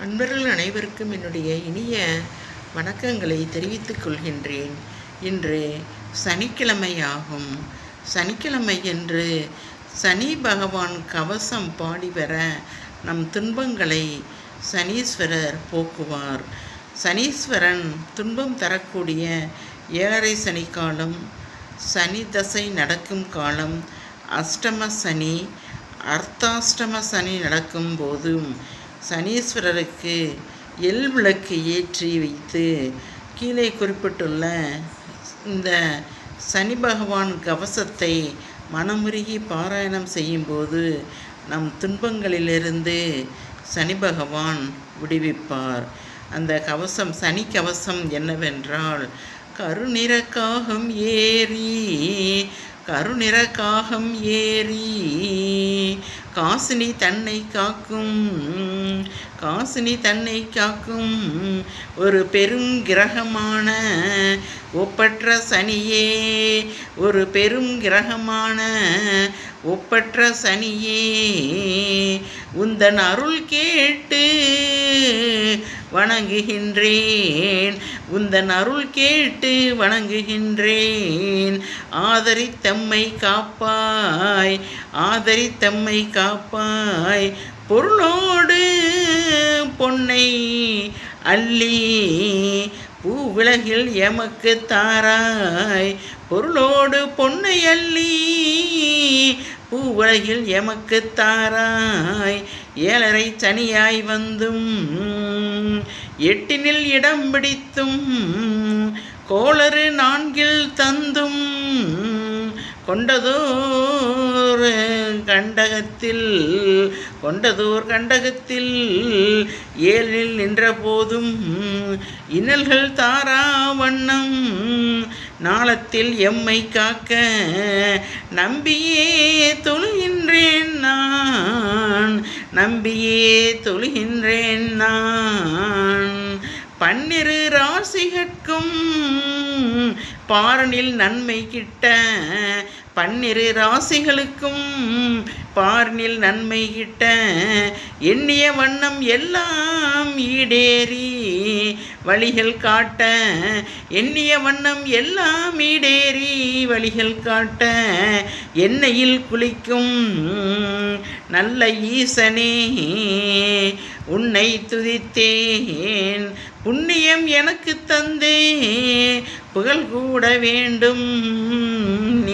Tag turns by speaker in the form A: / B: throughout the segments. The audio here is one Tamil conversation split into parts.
A: அன்பர்கள் அனைவருக்கும் என்னுடைய இனிய வணக்கங்களை தெரிவித்துக் கொள்கின்றேன். இன்று சனிக்கிழமையாகும். சனிக்கிழமை என்று சனி பகவான் கவசம் பாடி வர நம் துன்பங்களை சனீஸ்வரர் போக்குவார். சனீஸ்வரன் துன்பம் தரக்கூடிய ஏழரை சனி காலம் சனி தசை நடக்கும் காலம் அஷ்டம சனி அர்த்தாஷ்டம சனி நடக்கும் போதும் சனீஸ்வரருக்கு எல் விளக்கு ஏற்றி வைத்து கீழே குறிப்பிட்டுள்ள இந்த சனி பகவான் கவசத்தை மனமுருகி பாராயணம் செய்யும்போது நம் துன்பங்களிலிருந்து சனி பகவான் விடுவிப்பார். அந்த கவசம் சனி கவசம் என்னவென்றால் கருநிற காகம் ஏறி கருநிற காகம் ஏறி காசினி தன்னை காக்கும் காசினி தன்னை காக்கும் ஒரு பெரும் கிரகமான ஒப்பற்ற சனியே. ஒரு பெரும் கிரகமான ஒப்பற்ற சனியே. உந்தன் அருள் கேட்டு வணங்குகின்றேன். உந்தன் அருள் கேட்டு வணங்குகின்றேன். ஆதரித்தம்மை காப்பாய். ஆதரித்தம்மை காப்பாய். பொருளோடு பொன்னை அள்ளி பூவிலகில் எமக்கு தாராய். பொருளோடு பொன்னை அள்ளி பூவுலகில் எமக்கு தாராய். ஏழரை சனியாய் வந்தும் எட்டினில் இடம் பிடித்தும் கோளறு நான்கில் தந்தும் கொண்டதோர் கண்டகத்தில் கொண்டதோர் கண்டகத்தில் ஏழில் நின்ற போதும் இன்னல்கள் தாரா வண்ணம். நாளத்தில் எம்மை காக்க நம்பியே தொழுகின்றேன் நான். நம்பியே தொழுகின்றேன் நான். பன்னிரு ராசிகட்கும் பாரனில் நன்மை கிட்ட பன்னிரு ராசிகளுக்கும் பார்னில் நன்மை கிட்ட. எண்ணிய வண்ணம் எல்லாம் ஈடேறி வழிகள் காட்ட. எண்ணிய வண்ணம் எல்லாம் ஈடேறி வழிகள் காட்ட. எண்ணெயில் குளிக்கும் நல்ல ஈசனே உன்னை துதித்தேன். புண்ணியம் எனக்கு தந்தே புகழ் கூட வேண்டும்.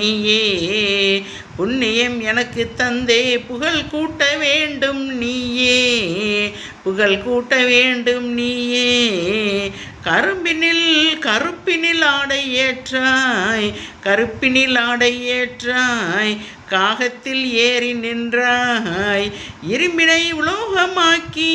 A: நீயே. புண்ணியம் எனக்கு தந்தே புகழ் கூட்ட வேண்டும் நீயே. புகழ் கூட்ட வேண்டும் நீயே. கரும்பினில் கருப்பினில் ஆடை ஏற்றாய் கருப்பினில் ஆடை ஏற்றாய் காகத்தில் ஏறி நின்றாய் இரும்பினை உலோகமாக்கி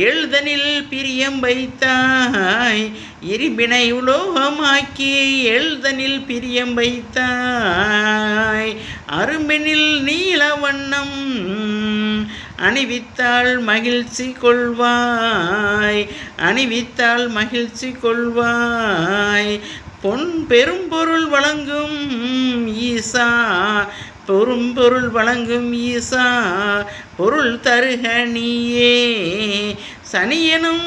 A: எழுதனில் பிரியம் வைத்தாய் இரும்பினை உலோகமாக்கி எழுதனில் பிரியம் வைத்தாய் அரும்பினில் நீல வண்ணம் அணிவித்தால் மகிழ்ச்சி கொள்வாய். அணிவித்தால் மகிழ்ச்சி கொள்வாய். பொன் பெரும்பொருள் வழங்கும் ஈசா. பெரும்பொருள் வழங்கும் ஈசா. பொருள் தருக நீயே. சனியனும்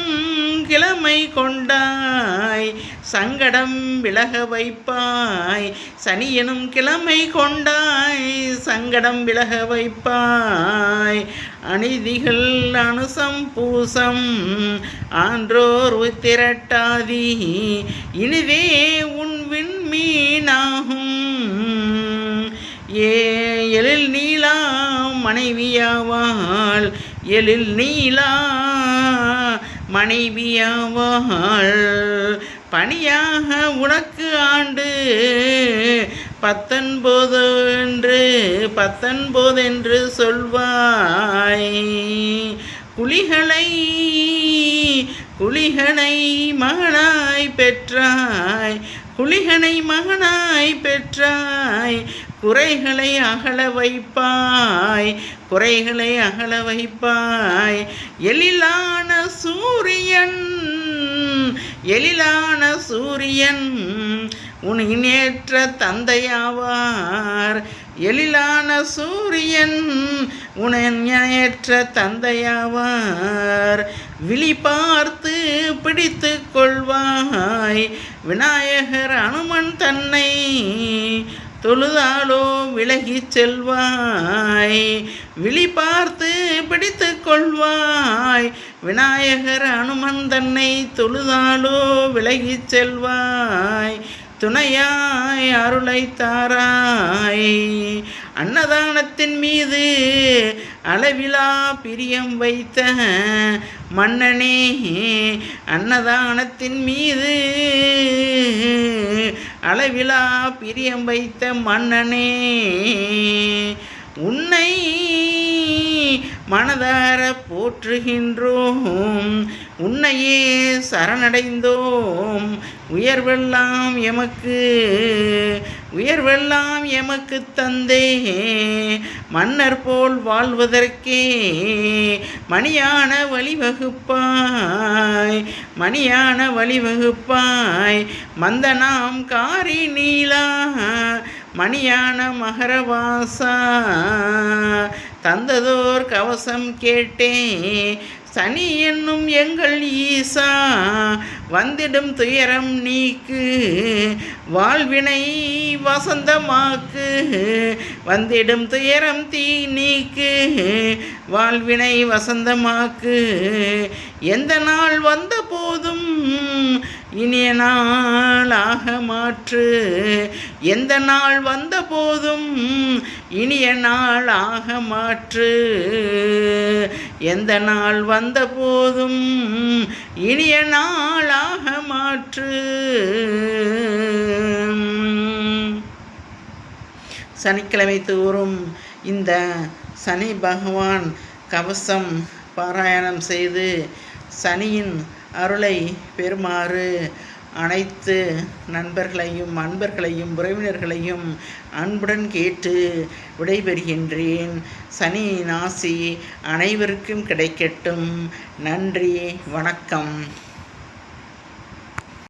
A: கிழமை கொண்டாய் சங்கடம் விலக வைப்பாய். சனியனும் கிழமை கொண்டாய் சங்கடம் விலக வைப்பாய். அநீதிகள் அனுசம் பூசம் ஆன்றோர் உத்திரட்டாதி இனிதே உன் விண்மீனாகும் ஏ எழில் நீலா மனைவியாவாள். எழில் நீலா மனைவியாவாள் பணியாக உனக்கு ஆண்டு. பத்தொன்பது என்று பத்தொன்பது என்று சொல்வாய். குழிகளை குழிகளை மகனாய் பெற்றாய். குழிகனை மகனாய் பெற்றாய் குறைகளை அகல வைப்பாய் குறைகளை அகல வைப்பாய். எழிலான சூரியன் எழிலான சூரியன் உன் இணையற்ற தந்தையாவார். எழிலான சூரியன் உன் இணையற்ற தந்தையாவார். விழி பார்த்து பிடித்து கொள்வாய். விநாயகர் அனுமன் தன்னை தொழுதாலோ விலகிச் செல்வாய். விழி பார்த்து பிடித்து கொள்வாய். விநாயகர் அனுமன் தன்னை தொழுதாலோ விலகிச் செல்வாய். துணையாய் அருளை தாராய். அன்னதானத்தின் மீது அளவிலா பிரியம் வைத்த மன்னனே அன்னதானத்தின் மீது அளவிலா பிரியம் வைத்த மன்னனே உன்னை மனதார போற்றுகின்றோம். உன்னையே சரணடைந்தோம். உயர்வெல்லாம் எமக்கு உயர்வெல்லாம் எமக்கு தந்தே. மன்னர் போல் வாழ்வதற்கே மணியான வழிவகுப்பாய். மணியான வழிவகுப்பாய். மந்தனாம் காரி நீலா மணியான மகரவாசா. தந்ததோர் கவசம் கேட்டேன் சனி என்னும் எங்கள் ஈசா வந்திடும் துயரம் நீக்கு வாழ்வினை வசந்தமாக்கு வந்திடும் துயரம் தீ நீக்கு வாழ்வினை வசந்தமாக்கு. எந்த நாள் வந்த போதும் இனிய நாளாக மாற்று. எந்த நாள் வந்த போதும் இனிய நாளாக மாற்று. எந்த நாள் வந்த போதும் இனிய நாளாக மாற்று. சனிக்கிழமை தோறும் இந்த சனி பகவான் கவசம் பாராயணம் செய்து சனியின் அருளை பெறுமாறு அனைத்து நண்பர்களையும் அன்பர்களையும் உறவினர்களையும் அன்புடன் கேட்டு விடைபெறுகின்றேன். சனி நாசி அனைவருக்கும் கிடைக்கட்டும். நன்றி வணக்கம்.